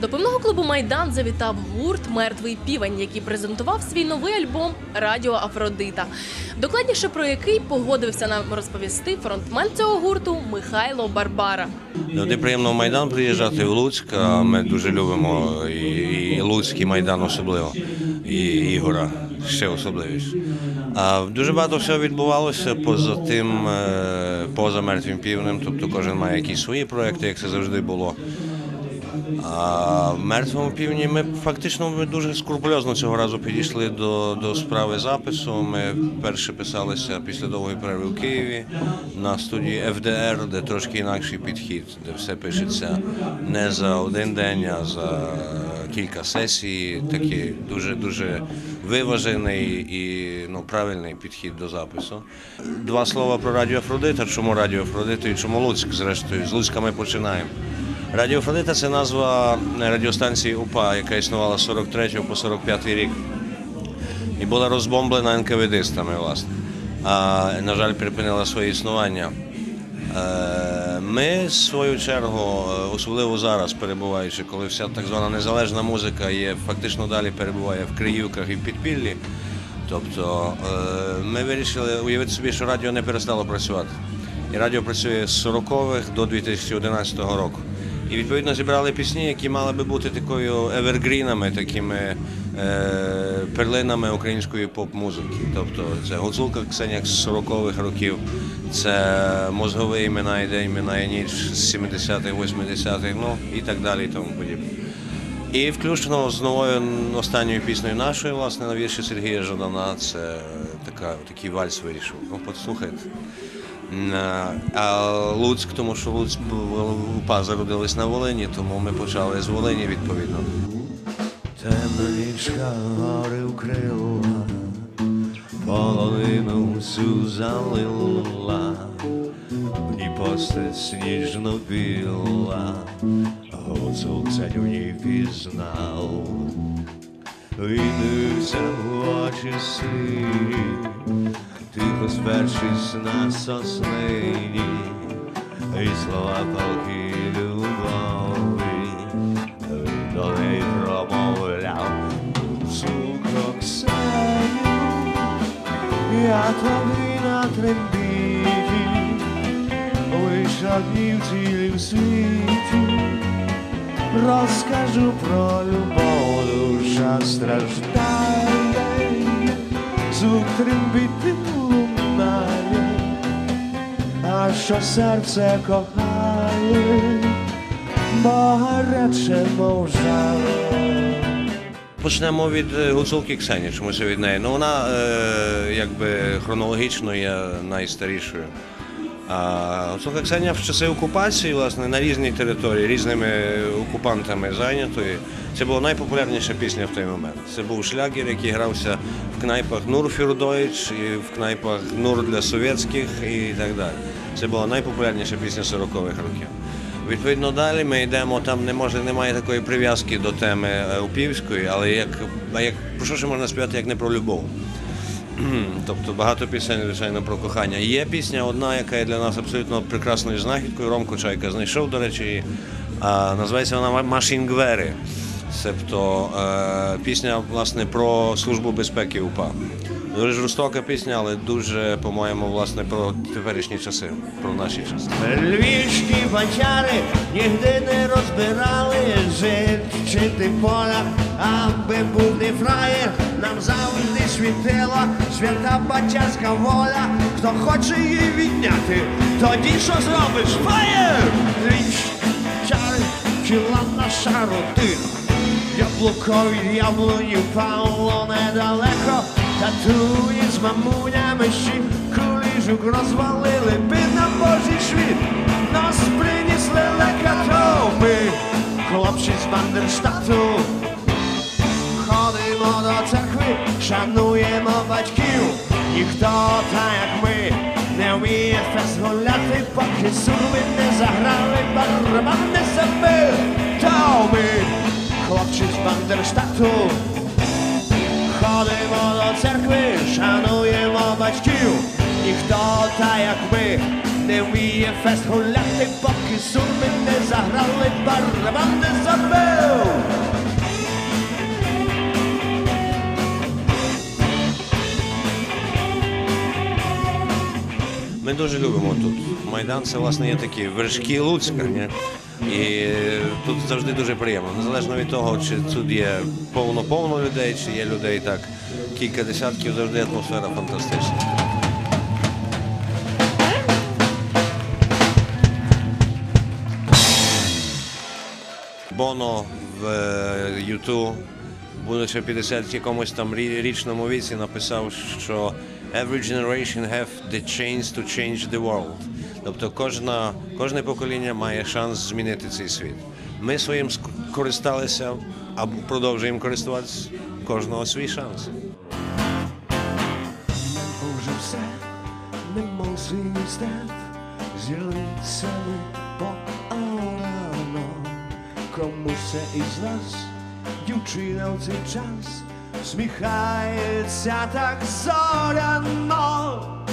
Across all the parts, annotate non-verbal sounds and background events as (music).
До пивного клубу Майдан завітав гурт Мертвий півень, який презентував свій новий альбом Радіо Афродита. Докладніше про який погодився нам розповісти фронтмен цього гурту Михайло Барбара. Завжди приємно в Майдан приїжджати в Луцьк. а Ми дуже любимо і, і Луцький Майдан особливо, і Ігора ще особливіше. А дуже багато всього відбувалося поза тим, е, поза мертвим півнем. Тобто кожен має якісь свої проекти, як це завжди було. А в мертвому півні ми фактично ми дуже скрупульозно цього разу підійшли до, до справи запису. Ми вперше писалися після довгої перерви в Києві на студії FDR, де трошки інакший підхід, де все пишеться не за один день, а за кілька сесій. Такий дуже дуже виважений і ну, правильний підхід до запису. Два слова про радіо Афродита. Чому радіо Афродита і чому Луцьк? Зрештою, з Луцька ми починаємо. Радіо Афродита це назва радіостанції УПА, яка існувала з 43 по 45 рік. І була розбомблена НКВДистами, власне. А, на жаль, припинила своє існування. Е, Ми, в свою чергу, е, особливо зараз перебуваючи, коли вся так звана незалежна музика є фактично далі перебуває в Криївках і в підпіллі. Тобто е, ми вирішили уявити собі, що радіо не перестало працювати. І радіо працює з 40-х до 2011 року. І відповідно зібрали пісні, які мали би бути такою евергрінами, такими е, перлинами української поп-музики. Тобто це Гуцулка Ксенія з 40-х років, це мозгові імена і день минає ніч з 70-х, 80-х, ну і так далі, і тому подібне. І включно з новою останньою піснею нашою, власне, на вірші Сергія Жадана. Це така, такий вальс вирішив. Ну, послухайте. М, А Луцьк, тому що Луцьк був- УПА зародились на Волині, тому ми почали з Волині відповідно. Темна нічка гори вкрила, половину всю залила, і постать сніжно біла, гуцулця в ній пізнав. Війнився в очі сині, тихо спершись на соснині, і слова палки любові, він до неї промовляв, суко Ксеню, я тобі на трембіті, лише днів цілі в світі, розкажу про любов, душа страждає, Звук трембіти лунає, а що серце кохає, бо мов жар. Почнемо від е, гуцулки Ксені, чомусь від неї. Ну вона е, якби хронологічно є найстарішою. А гуцулка Ксенія в часи окупації, власне, на різній території, різними окупантами зайнятої. Це була найпопулярніша пісня в той момент. Це був шлягер, який грався кнайпах Нур für і в кнайпах Нур для совєтських і так далі. Це була найпопулярніша пісня 40-х років. Відповідно, далі ми йдемо, там не може, немає такої прив'язки до теми е, упівської, але як, як про що ще можна співати, як не про любов? (clears throat) Тобто багато пісень, звичайно, про кохання. Є пісня одна, яка є для нас абсолютно прекрасною знахідкою. Ромко Чайка знайшов, до речі. А, називається вона Машінгвери. Тобто е, пісня власне про службу безпеки УПА. Дуже жорстока пісня, але дуже, по-моєму, власне, про теперішні часи, про наші часи. Львівські бачари нігде не розбирали жити поля, аби був не фраєр, нам завжди світила свята бачарська воля. Хто хоче її відняти, тоді що зробиш? Фаєр! Львівські чари, тіла наша родина. Яблукові яблуні впало недалеко, татуї з мамунями ще куліжук розвалили, би на божий світ нас принесли лекатоми, хлопці з Бандерштату. Ходимо до церкви, шануємо батьків, ніхто так як ми не вміє фест гуляти, поки сурми не заграли, барабан не забив, то ми хлопці з Бандерштату. Ходимо до церкви, шануємо батьків, ніхто так як ми не вміє фест гуляти, поки сурми не заграли, барабан не забив. Ми дуже любимо тут. Майдан це власне є такі вершки Луцька. Ні? І тут завжди дуже приємно. Незалежно від того, чи тут є повно-повно людей, чи є людей так кілька десятків, завжди атмосфера фантастична. Боно в е, Юту, будучи 50 якомусь там річному віці, написав, що every generation have the chance to change the world. Тобто кожна, кожне покоління має шанс змінити цей світ. Ми своїм ск- користалися або продовжуємо користуватися кожного свій шанс. Уже все, немов свій степ, зірницями поорано. Комусь із нас, дівчина в цей час, сміхається так зоряно.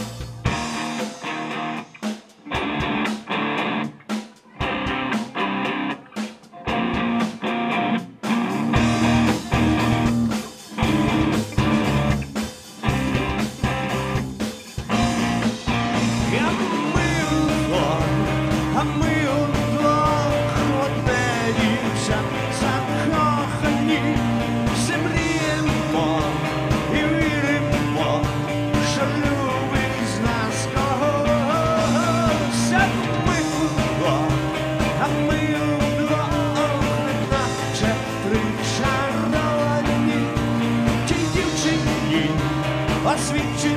sweet